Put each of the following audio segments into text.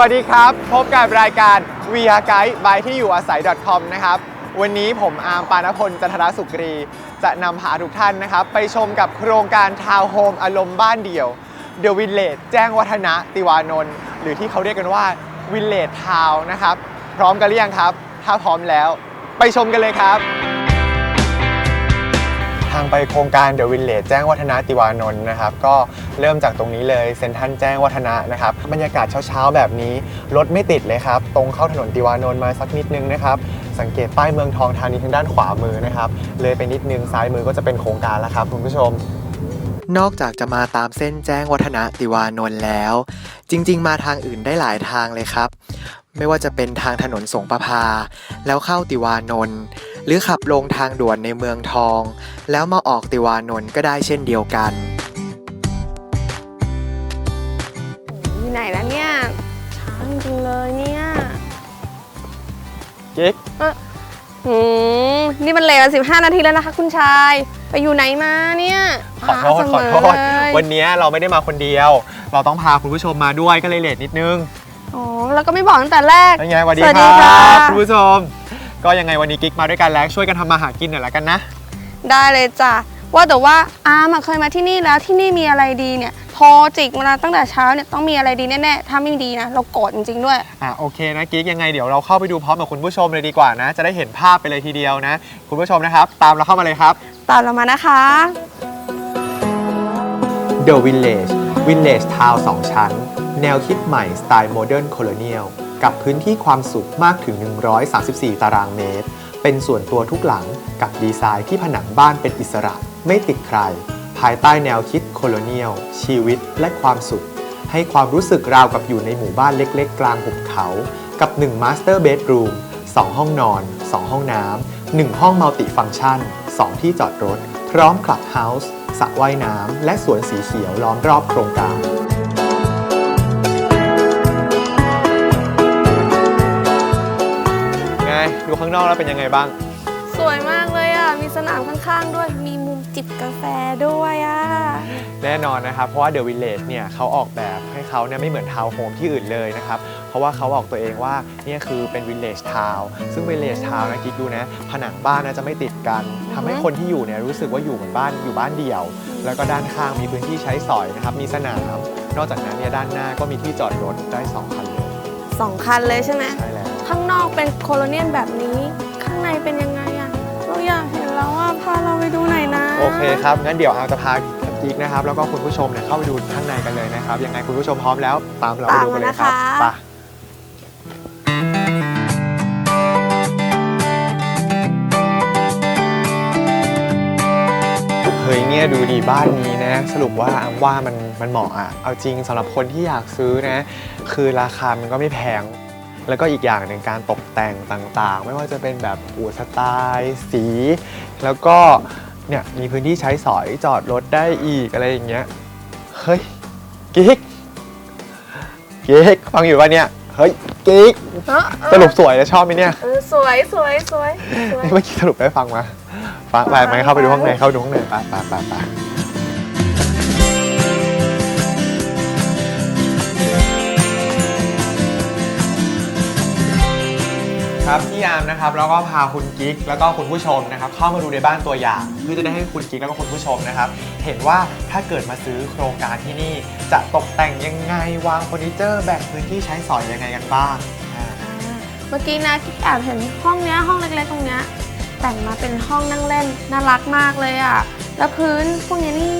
วัสดีครับ พบกับรายการ VR Guide by ที่อยู่อาศัย .com นะครับ วันนี้ผมอาร์มปานพลจันทรสุกรี จะนำพาทุกท่านนะครับ ไปชมกับโครงการทาวน์โฮมอารมณ์บ้านเดี่ยว The Village แจ้งวัฒนะติวานนท์หรือที่เขาเรียกกันว่า Village Town นะครับ พร้อมกันหรือยังครับ ถ้าพร้อมแล้ว ไปชมกันเลยครับางไปโครงการเดอะวิลเลจแจ้งวัฒนะติวานนท์นะครับ ก็เริ่มจากตรงนี้เลยเซ็นทรัลแจ้งวัฒนะนะครับ บรรยากาศเช้าๆ แบบนี้ รถไม่ติดเลยครับ ตรงเข้าถนนติวานนท์มาสักนิดนึงนะครับ สังเกตป้ายเมืองทองธานีทางด้านขวามือนะครับ เลยไปนิดนึงซ้ายมือก็จะเป็นโครงการแล้วครับคุณผู้ชมนอกจากจะมาตามเส้นแจ้งวัฒนะติวานนท์แล้ว จริง ๆ มาทางอื่นได้หลายทางเลยครับ ไม่ว่าจะเป็นทางถนนสงประพา แล้วเข้าติวานนท์หรือขับลงทางด่วนในเมืองทอง แล้วมาออกติวานนท์ก็ได้เช่นเดียวกัน อยู่ไหนแล้วเนี่ยช้าจริงๆเลยเนี่ยกิ๊กหืมนี่มันเลยมาสิบห้านาทีแล้วนะคะ คุณชาย ไปอยู่ไหนมาเนี่ยขอโทษช้าขอเสมโทษ เลยวันนี้เราไม่ได้มาคนเดียว เราต้องพาคุณผู้ชมมาด้วยก็เลยเลทนิดนึง อ๋อแล้วก็ไม่บอกตั้งแต่แรกยังไงสวัสดีสวัสคดีรัค่ะ บคุณผู้ชม ก็ยังไงวันนี้กิ๊กมาด้วยกันแล้วช่วยกันทำมาหากินหน่อยละกันนะ ได้เลยจ้ะว่าแต่ว่าอาร์มอะเคยมาที่นี่แล้วที่นี่มีอะไรดีเนี่ยโทรจิกมาตั้งแต่เช้าเนี่ยต้องมีอะไรดีแน่ๆถ้าไม่ดีนะเราโกรธจริงๆด้วย อะโอเคนะกิ๊กยังไงเดี๋ยวเราเข้าไปดูพร้อมกับคุณผู้ชมเลยดีกว่านะ จะได้เห็นภาพไปเลยทีเดียวนะ คุณผู้ชมนะครับ ตามเราเข้ามาเลยครับ ตามเรามานะคะ The Village Village Town 2 ชั้น แนวคิดใหม่สไตล์โมเดิร์นโคโลเนียลกับพื้นที่ความสุขมากถึง 134 ตารางเมตร เป็นส่วนตัวทุกหลังกับดีไซน์ที่ผนังบ้านเป็นอิสระ ไม่ติดใคร ภายใต้แนวคิดโคโลเนียล ชีวิตและความสุข ให้ความรู้สึกราวกับอยู่ในหมู่บ้านเล็กๆ กลางหุบเขา กับ1 Master Bedroom 2ห้องนอน 2 ห้องน้ำ 1 ห้องมัลติฟังก์ชัน 2 ที่จอดรถ พร้อมคลับเฮาส์สระว่ายน้ำและสวนสีเขียวล้อมรอบโครงการ ดูข้างนอกแล้วเป็นยังไงบ้าง สวยมากเลยอะ มีสนามข้างๆ ด้วย มีมุมจิบกาแฟด้วยอะ แน่นอนนะครับ เพราะว่า The Village เนี่ยเขาออกแบบให้เขาเนี่ยไม่เหมือนทาวน์โฮมที่อื่นเลยนะครับ เพราะว่าเขาบอกตัวเองว่าเนี่ยคือเป็น Village Town ซึ่ง Village Town นะกิ๊กดูนะ ผนังบ้านนะจะไม่ติดกันทำให้คนที่อยู่เนี่ยรู้สึกว่าอยู่เหมือนบ้านอยู่บ้านเดี่ยว แล้วก็ด้านข้างมีพื้นที่ใช้สอยนะครับ มีสนาม นอกจากนั้นเนี่ยด้านหน้าก็มีที่จอดรถได้สองคันเลยสองคันเลยใช่ไหมใช่แล้ว ข้างนอกเป็นโคโลเนียนแบบนี้ ข้างในเป็นยังไงอะเราอยากเห็นแล้วอะพาเราไปดูหน่อยนะ โอเคครับ งั้นเดี๋ยวอาจะพากิ๊กนะครับ แล้วก็คุณผู้ชมเนี่ยเข้าไปดูข้างในกันเลยนะครับ ยังไงคุณผู้ชมพร้อมแล้ว ตามเราไปดูกันเลยครับตามมานะคะ ไป เฮ้ยเนี่ยดูดีบ้านนี้นะ สรุปว่าอัมว่ามันมันเหมาะอะเอาจริงสำหรับคนที่อยากซื้อนะ คือราคามันก็ไม่แพง แล้วก็อีกอย่างหนึ่งการตกแต่งต่างๆ ไม่ว่าจะเป็นแบบอู่สไตล์สี แล้วก็เนี่ยมีพื้นที่ใช้สอยจอดรถได้อีกอะไรอย่างเงี้ยเฮ้ยกิ๊กกิ๊กฟังอยู่ป่ะเนี่ยเฮ้ยกิ๊กเออเออสรุปสวยแล้วชอบไหมเนี่ยเออสวยสวยสวยสวย เมื่อกี้สรุปได้ฟังมาฟังไปไหมเข้าไปดูข้างในเข้าไปดูข้างในไปไปไปไป ครับพี่ยามนะครับแล้วก็พาคุณกิ๊กแล้วก็คุณผู้ชมนะครับเข้ามาดูในบ้านตัวอย่างเพื่อจะได้ให้คุณกิ๊กแล้วก็คุณผู้ชมนะครับ เห็นว่าถ้าเกิดมาซื้อโครงการที่นี่ จะตกแต่งยังไงวางเฟอร์นิเจอร์แบ่งพื้นที่ใช้สอยยังไงกันบ้างอ่าเมื่อกี้นะกิ๊กแอบเห็นห้องเนี้ยห้องเล็กๆตรงเนี้ยแต่งมาเป็นห้องนั่งเล่นน่ารักมากเลยอะแล้วพื้นพวกนี้นี่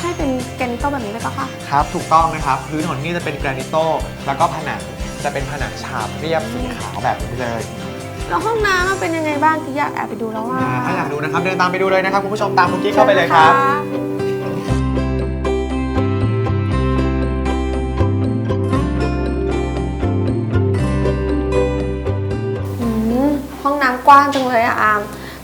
ให้เป็นแกรนิโตแบบนี้เลยปะคะ ครับถูกต้องนะครับพื้นของนี่จะเป็นแกรนิโตแล้วก็ผนัง จะเป็นผนังฉาบเรียบสีขาวแบบนี้เลยแล้วห้องน้ำมันเป็นยังไงบ้างกิ๊กอยากแอบไปดูแล้วว่าอ่าถ้าอยากดูนะครับเดินตามไปดูเลยนะครับคุณผู้ชมตามคุณกิ๊กเข้าไปเลยครับ อืมห้องน้ำกว้างจังเลยอะอาม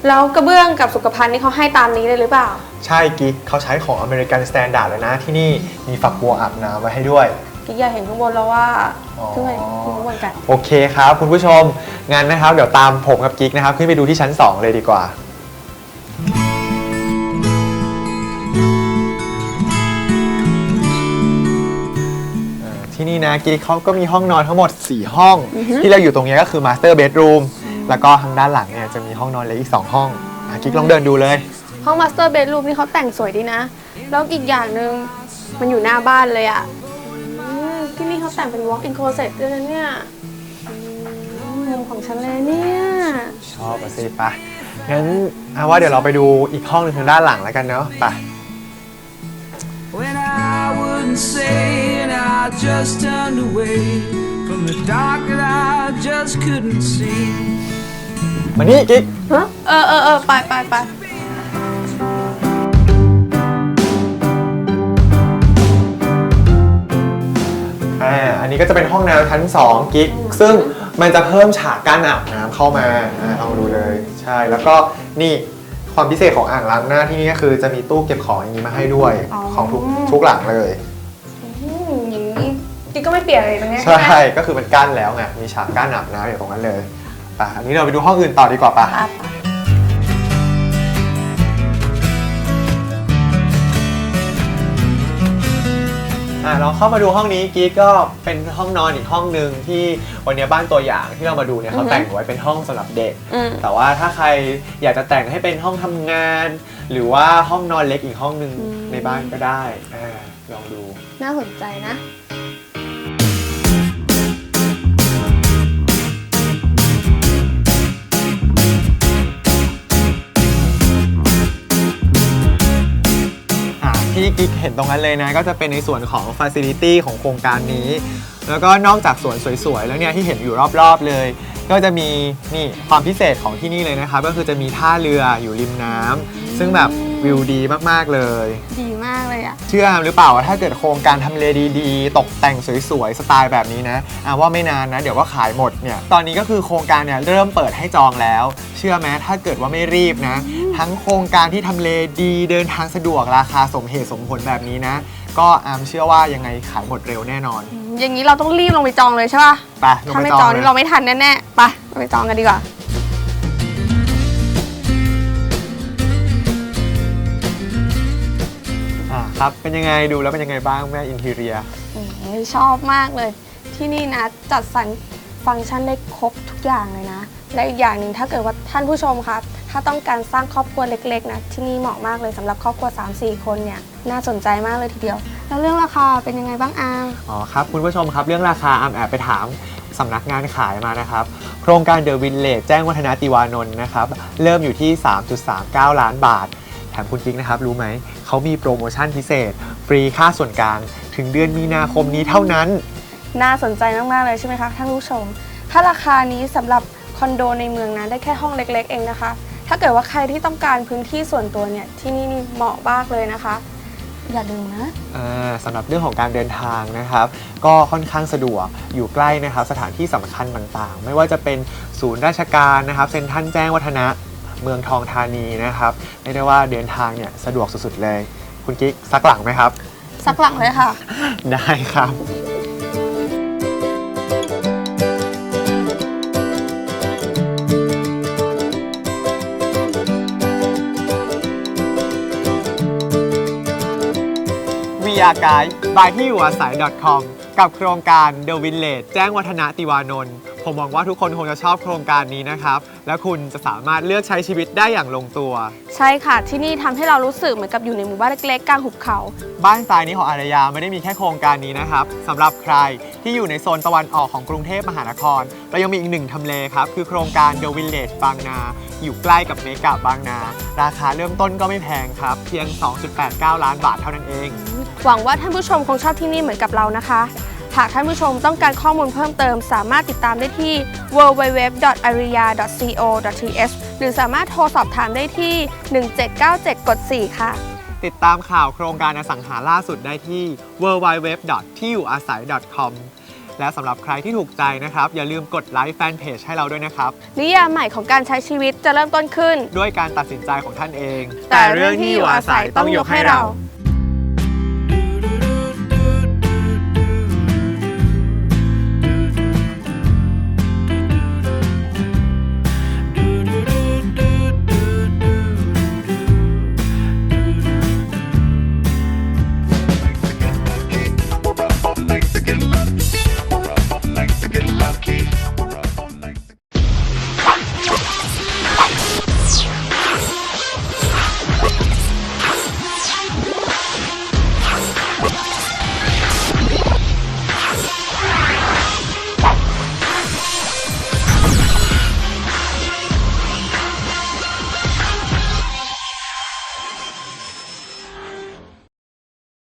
แล้วกระเบื้องกับสุขภัณฑ์นี่เขาให้ตามนี้เลยหรือเปล่า ใช่กิ๊กเขาใช้ของอเมริกันสแตนดาร์ดเลยนะที่นี่มีฝักบัวอาบน้ำไว้ให้ด้วย กิ๊กอยากเห็นข้างบนแล้วว่าอ๋อขึ้นไปข้างบนกัน โอเคครับ คุณผู้ชมงั้นนะครับ เดี๋ยวตามผมกับกิ๊กนะครับ ขึ้นไปดูที่ชั้น 2 เลยดีกว่าทที่นี่นะกิ๊กเขาก็มีห้องนอนทั้งหมด 4 ห้อง ที่เราอยู่ตรงนี้ก็คือ Master Bedroom แล้วก็ทางด้านหลังเนี่ยจะมีห้องนอนเล็กอีก 2 ห้องอะกิ๊กลองเดินดูเลย ห้องมาสเตอร์เบดรูมนี่เขาแต่งสวยดีนะ แล้วอีกอย่างหนึ่งมันอยู่หน้าบ้านเลยอะอืม ที่นี่เขาแต่งเป็น walk in closet ด้วยนะเนี่ยอืมมุมของฉันเลยเนี่ยชอบอะสิปะงั้นเอาว่าเดี๋ยวเราไปดูอีกห้องหนึงทางด้านหลังแล้วกันเนาะไป When I wouldn't say and I just turned away from the dark that I just couldn't see. มานี่กิ๊ก ฮะเออเออเออไปไปไป อ่าอันนี้ก็จะเป็นห้องน้ำชั้น2กิ๊กซึ่งมันจะเพิ่มฉากกั้นอาบน้ำเข้ามาอ่าลองดูเลย ใช่ แล้วก็นี่ความพิเศษของอ่างล้างหน้าที่นี่ก็คือจะมีตู้เก็บของอย่างนี้มาให้ด้วยอ๋อ ของทุกทุกหลังเลย อืมอย่างนี้กิ๊กก็ไม่เปียกเลยตรงเนี้ยใช่ ก็คือมันกั้นแล้วไง มีฉากกั้นอาบน้ำอยู่ตรงนั้นเลยป่ะอันนี้เราไปดูห้องอื่นต่อดีกว่าป่ะอะ อะเราเข้ามาดูห้องนี้กิ๊กก็เป็นห้องนอนอีกห้องหนึ่งที่วันนี้บ้านตัวอย่างที่เรามาดูเนี่ยเขาแต่งไว้เป็นห้องสำหรับเด็ก อืม แต่ว่าถ้าใครอยากจะแต่งให้เป็นห้องทำงาน หรือว่าห้องนอนเล็กอีกห้องหนึ่งอืม ในบ้านก็ได้อ่าลองดู น่าสนใจนะ กิ๊กเห็นตรงนั้นเลยนะ ก็จะเป็นในส่วนของ Facility ของโครงการนี้ แล้วก็นอกจากสวนสวยๆ แล้วเนี่ยที่เห็นอยู่รอบๆเลย ก็จะมีนี่ความพิเศษของที่นี่เลยนะครับ ก็คือจะมีท่าเรืออยู่ริมน้ำซึ่งแบบ วิวดีมากๆเลย ดีมากเลยอะ เชื่อหรือเปล่าว่าถ้าเกิดโครงการทำเลดีๆ ตกแต่งสวยๆ สไตล์แบบนี้นะอะว่าไม่นานนะ เดี๋ยวก็ขายหมดเนี่ย ตอนนี้ก็คือโครงการเนี่ยเริ่มเปิดให้จองแล้ว เชื่อไหมถ้าเกิดว่าไม่รีบนะ ทั้งโครงการที่ทำเลดีเดินทางสะดวกราคาสมเหตุสมผลแบบนี้นะ ก็อามเชื่อว่ายังไงขายหมดเร็วแน่นอนอย่างนี้เราต้องรีบลงไปจองเลยใช่ป่ะไปลงถ้าไปไม่จจอองงเลนี่ยเราไม่ทันแน่ๆไปเราไปจองกันดีกว่า ครับ เป็นยังไงดูแล้วเป็นยังไงบ้างแม่อินทีเรีย อืมชอบมากเลย ที่นี่นะ จัดสรรฟังก์ชันได้ครบทุกอย่างเลยนะ และอีกอย่างหนึ่งถ้าเกิดว่าท่านผู้ชมครับถ้าต้องการสร้างครอบครัวเล็กๆนะที่นี่เหมาะมากเลยสำหรับครอบครัว 3-4 คนเนี่ยน่าสนใจมากเลยทีเดียว แล้วเรื่องราคาเป็นยังไงบ้างอามอ๋อครับคุณผู้ชมครับเรื่องราคาอามแอบไปถามสำนักงานขายมานะครับ โครงการเดอะวินเลจแจ้งวัฒนาติวานนท์นะครับ เริ่มอยู่ที่ 3.39 ล้านบาท แถมคุณกิ๊กนะครับ รู้ไหม เขามีโปรโมชั่นพิเศษ ฟรีค่าส่วนกลาง ถึงเดือนมีนาคมนี้เท่านั้น น่าสนใจมาก ๆ เลยใช่ไหมคะท่านผู้ชม ถ้าราคานี้สำหรับคอนโดในเมืองนั้นได้แค่ห้องเล็ก ๆ เองนะคะ ถ้าเกิดว่าใครที่ต้องการพื้นที่ส่วนตัวเนี่ยที่นี่นี่เหมาะมากเลยนะคะ อย่าลืมนะ อ่าสำหรับเรื่องของการเดินทางนะครับ ก็ค่อนข้างสะดวกอยู่ใกล้นะครับ สถานที่สำคัญต่างๆ ไม่ว่าจะเป็นศูนย์ราชการนะครับเซ็นทรัลแจ้งวัฒนะ เมืองทองธานีนะครับเรียกได้ว่าเดินทางเนี่ยสะดวกสุดๆเลย คุณกิ๊กซักหลังไหมครับ สักหลังเลยค่ะ ได้ครับ VR Guide by ที่อยู่อาศัย .com กับโครงการ The Village แจ้งวัฒนะติวานนท์ ผมหวังว่าทุกคนคงจะชอบโครงการนี้นะครับ และคุณจะสามารถเลือกใช้ชีวิตได้อย่างลงตัว ใช่ค่ะ ที่นี่ทำให้เรารู้สึกเหมือนกับอยู่ในหมู่บ้านเล็กๆกลางหุบเขา บ้านทรายนี้ของอารยาไม่ได้มีแค่โครงการนี้นะครับสำหรับใครที่อยู่ในโซนตะวันออกของกรุงเทพมหานครเรายังมีอีกหนึ่งทำเลครับ คือโครงการ The Village บางนา อยู่ใกล้กับเมกะบางนา ราคาเริ่มต้นก็ไม่แพงครับ เพียง 2.89 ล้านบาทเท่านั้นเอง หวังว่าท่านผู้ชมคงชอบที่นี่เหมือนกับเรานะคะ หากท่านผู้ชมต้องการข้อมูลเพิ่มเติม สามารถติดตามได้ที่ www.ariya.co.th หรือสามารถโทรสอบถามได้ที่ 1797 กด 4 ค่ะ ติดตามข่าวโครงการอสังหาล่าสุดได้ที่ www. ที่อยู่อาศัย .com และสำหรับใครที่ถูกใจนะครับ อย่าลืมกดไลค์แฟนเพจให้เราด้วยนะครับ นิยามใหม่ของการใช้ชีวิตจะเริ่มต้นขึ้น ด้วยการตัดสินใจของท่านเอง แต่เรื่องที่อยู่อาศัยต้องยกให้เรา